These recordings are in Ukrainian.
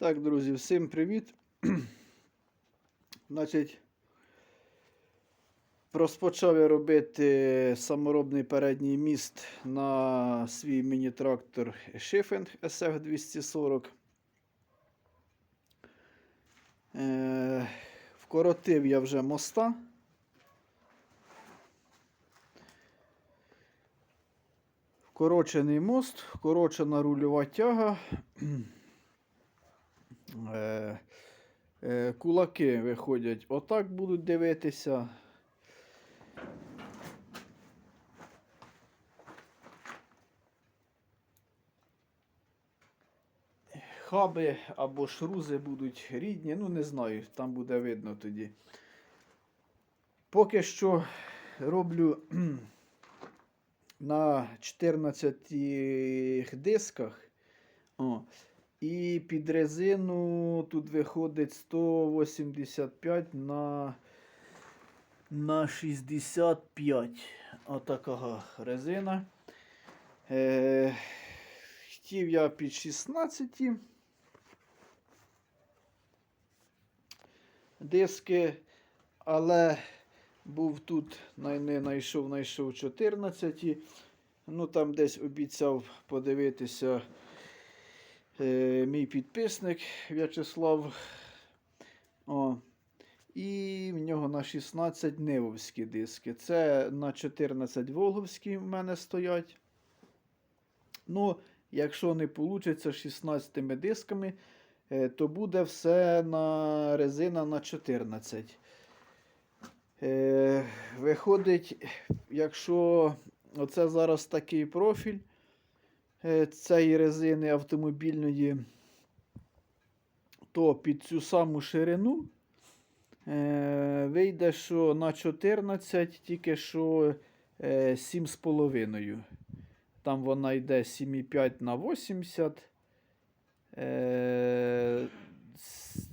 Так, друзі, всім привіт. Значить, розпочав я робити саморобний передній міст на свій міні-трактор Шифінг SF240. Е, вкоротив я вже моста. Вкорочений мост, вкорочена рульова тяга. Е, е, кулаки виходять, отак будуть дивитися. Хаби або шрузи будуть рідні, ну не знаю, там буде видно тоді. Поки що роблю на 14 дисках. О, і під резину тут виходить 185 на, на 65. Отака резина. Е, хотів я під 16 диски, але був тут, не знайшов, знайшов 14. Ну там десь обіцяв подивитися мій підписник В'ячеслав. О, і в нього на 16 нивовські диски. Це на 14 волговські в мене стоять. Ну, якщо не вийде 16 дисками, е, то буде все на резина на 14. Е, виходить, якщо оце зараз такий профіль е, цієї резини автомобільної, то під цю саму ширину е, вийде, що на 14 тільки що е, 7,5. Там вона йде 7,5 на 80. Е,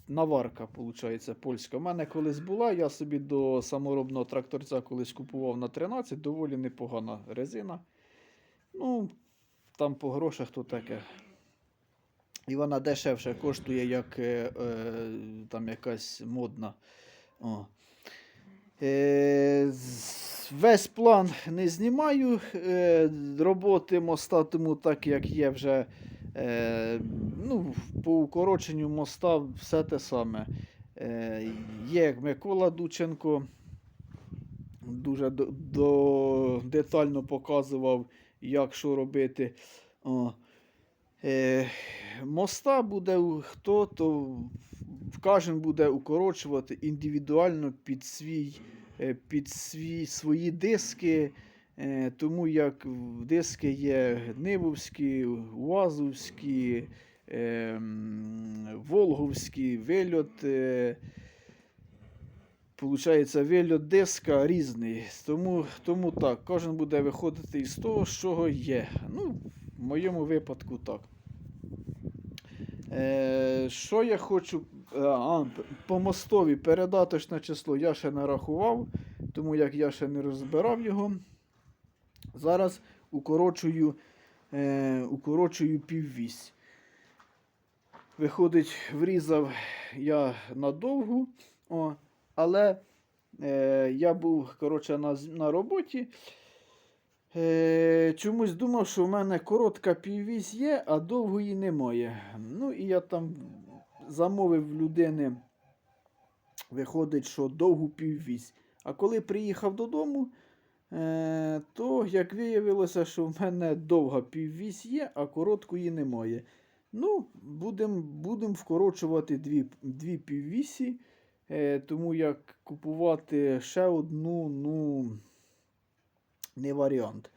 наварка, виходить, польська. У мене колись була, я собі до саморобного тракторця колись купував на 13, доволі непогана резина. Ну, там по грошах то таке. І вона дешевше коштує, як е, е, там якась модна. О. Е, весь план не знімаю. Е, роботи моста, тому так як є вже е, ну, по укороченню моста все те саме. Е, є Микола Дученко. Дуже до, до, детально показував, як що робити. О. Е, моста буде хто, то кожен буде укорочувати індивідуально під свій, е, під свій, свої диски. Е, тому як диски є Нивовські, Уазовські, е, Волговські, вильот. Е, Получається, вильот диска різний. Тому, тому так, кожен буде виходити із того, чого є. Ну, в моєму випадку так. Е, що я хочу. е, А, по мостові передаточне число я ще не рахував, тому як я ще не розбирав його. Зараз укорочую, е, укорочую піввісь. Виходить, врізав я надовгу, о, але е, я був коротше, на, на роботі. Е, чомусь думав, що в мене коротка піввісь є, а довгої немає. Ну і я там замовив людини, виходить, що довгу піввісь. А коли приїхав додому, е, то як виявилося, що в мене довга піввісь є, а короткої немає. Ну, будемо будем вкорочувати дві, дві піввісі, тому як купувати ще одну, ну, не варіант.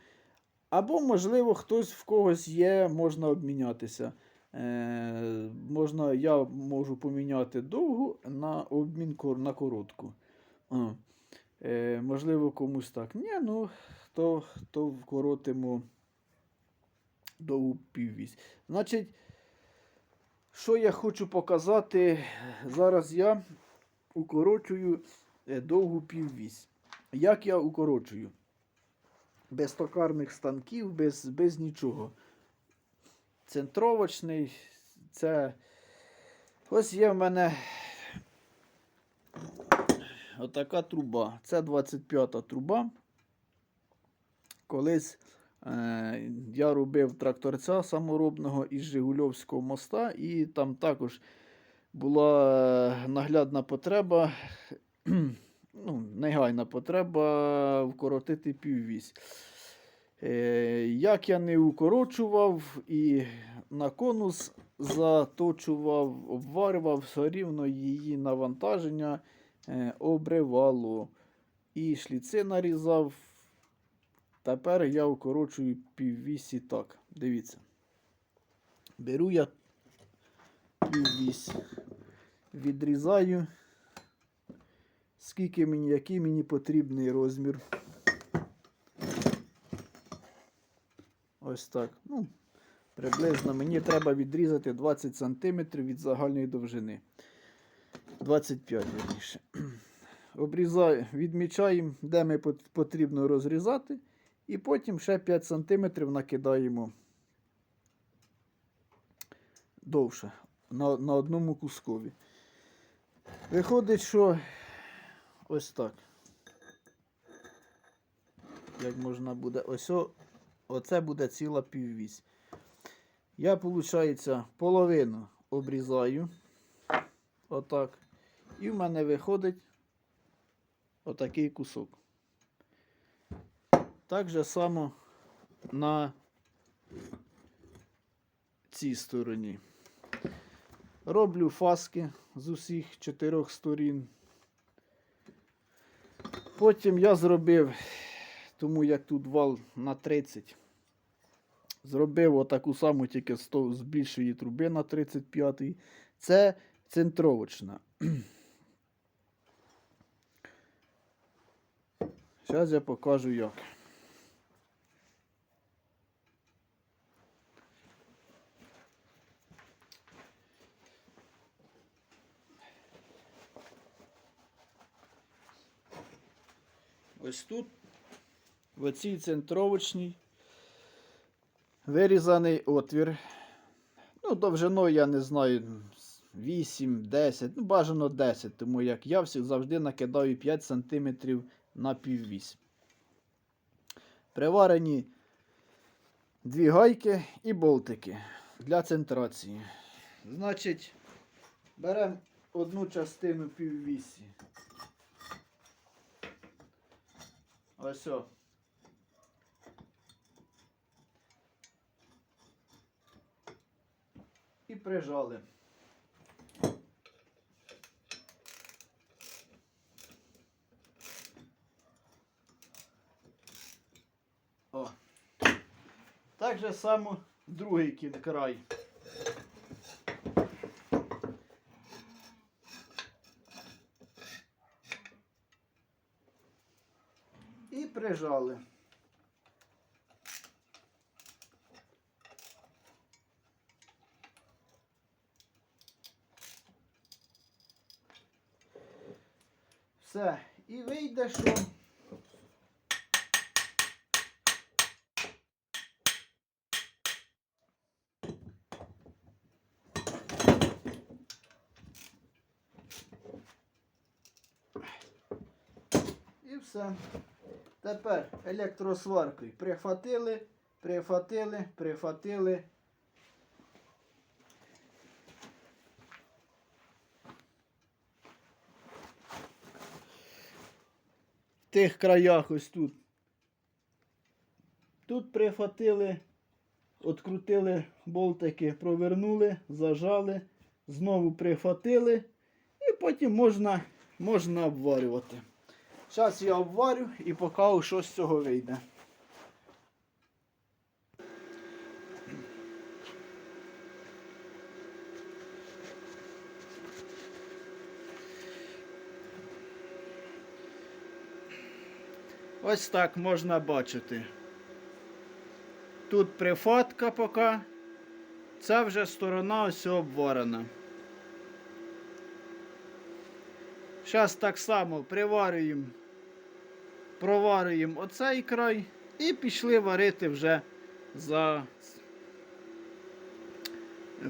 Або, можливо, хтось в когось є, можна обмінятися. Е, можна, я можу поміняти довгу на обмін на коротку. Е, можливо, комусь так. Ні, ну, то, то вкоротимо довгу піввісь. Значить, що я хочу показати? Зараз я укорочую е, довгу піввісь. Як я укорочую? Без токарних станків, без, без нічого. Центровочний це Ось є в мене отака труба. Це 25-та труба. Колись е, я робив тракторця саморобного із Жигульовського моста, і там також була е, наглядна потреба, ну, негайна потреба вкоротити піввісь. Е, як я не укорочував і на конус заточував, обварював, все рівно її навантаження е, обривало. І шліци нарізав. Тепер я укорочую піввісі так. Дивіться. Беру я піввісь, відрізаю, скільки мені, який мені потрібний розмір. Ось так. Ну, приблизно мені треба відрізати 20 см від загальної довжини. 25 верніше. Обрізаю, відмічаємо, де ми потрібно розрізати. І потім ще 5 см накидаємо довше на, на одному кускові. Виходить, що ось так. Як можна буде, ось о, оце буде ціла піввісь. Я, виходить, половину обрізаю. Отак. І в мене виходить отакий кусок. Так же само на цій стороні. Роблю фаски з усіх чотирьох сторін. Потім я зробив, тому як тут вал на 30, зробив отаку саму тільки з більшої труби на 35. Це центровочна. Зараз я покажу як. Ось тут, в цій центровочній, вирізаний отвір. Ну, довжиною, я не знаю, 8, 10, ну, бажано 10, тому як я всі завжди накидаю 5 см на піввісь. Приварені дві гайки і болтики для центрації. Значить, беремо одну частину піввісі. Ось о. І прижали. О. Так же само другий край. І прижали. Все. І вийде, що. Все. Тепер електросваркою прихватили, прихватили, прихватили. В тих краях ось тут. Тут прихватили, открутили болтики, провернули, зажали, знову прихватили і потім можна, можна обварювати. Зараз я обварю і покажу, що з цього вийде. Ось так можна бачити. Тут прифатка поки. Це вже сторона ось обварена. Зараз так само приварюємо, проварюємо оцей край і пішли варити вже за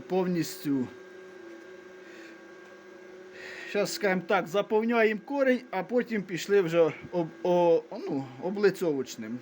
повністю зараз скажімо так, заповняємо корінь, а потім пішли вже об, о, ну, облицовочним.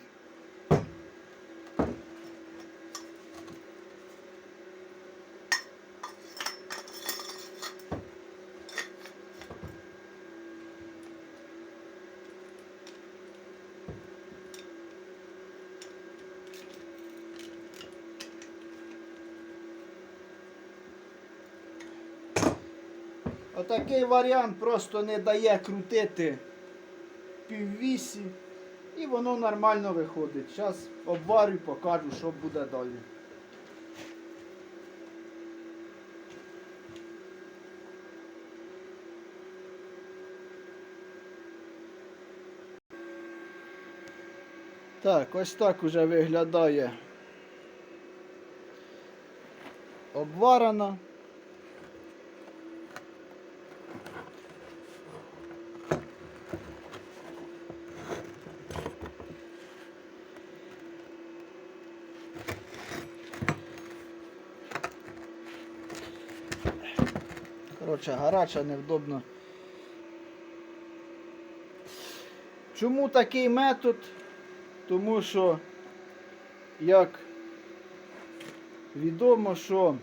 Отакий варіант просто не дає крутити піввісі і воно нормально виходить. Зараз обварю, покажу, що буде далі. Так, ось так уже виглядає обварена. Коротше, гаряча, невдобно. Чому такий метод? Тому що, як відомо, що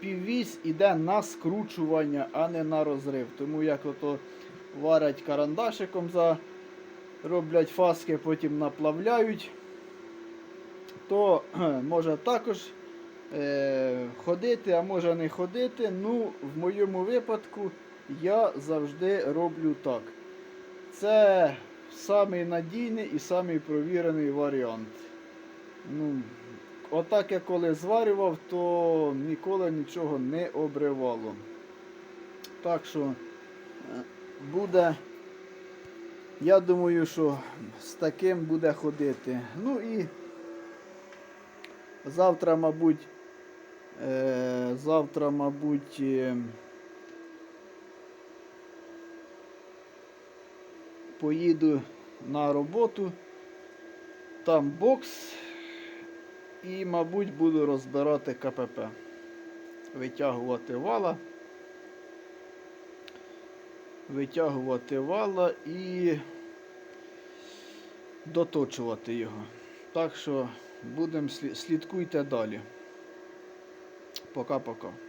піввісь іде на скручування, а не на розрив. Тому як ото варять карандашиком, за, роблять фаски, потім наплавляють, то може також ходити, а може не ходити. Ну, в моєму випадку я завжди роблю так. Це самий надійний і самий провірений варіант. Ну, отак я коли зварював, то ніколи нічого не обривало. Так що е, буде, я думаю, що з таким буде ходити. Ну і завтра, мабуть, е, завтра, мабуть, е, поїду на роботу. Там бокс. І, мабуть, буду розбирати КПП. Витягувати вала. Витягувати вала і доточувати його. Так що будемо слідкуйте далі. poco a poco.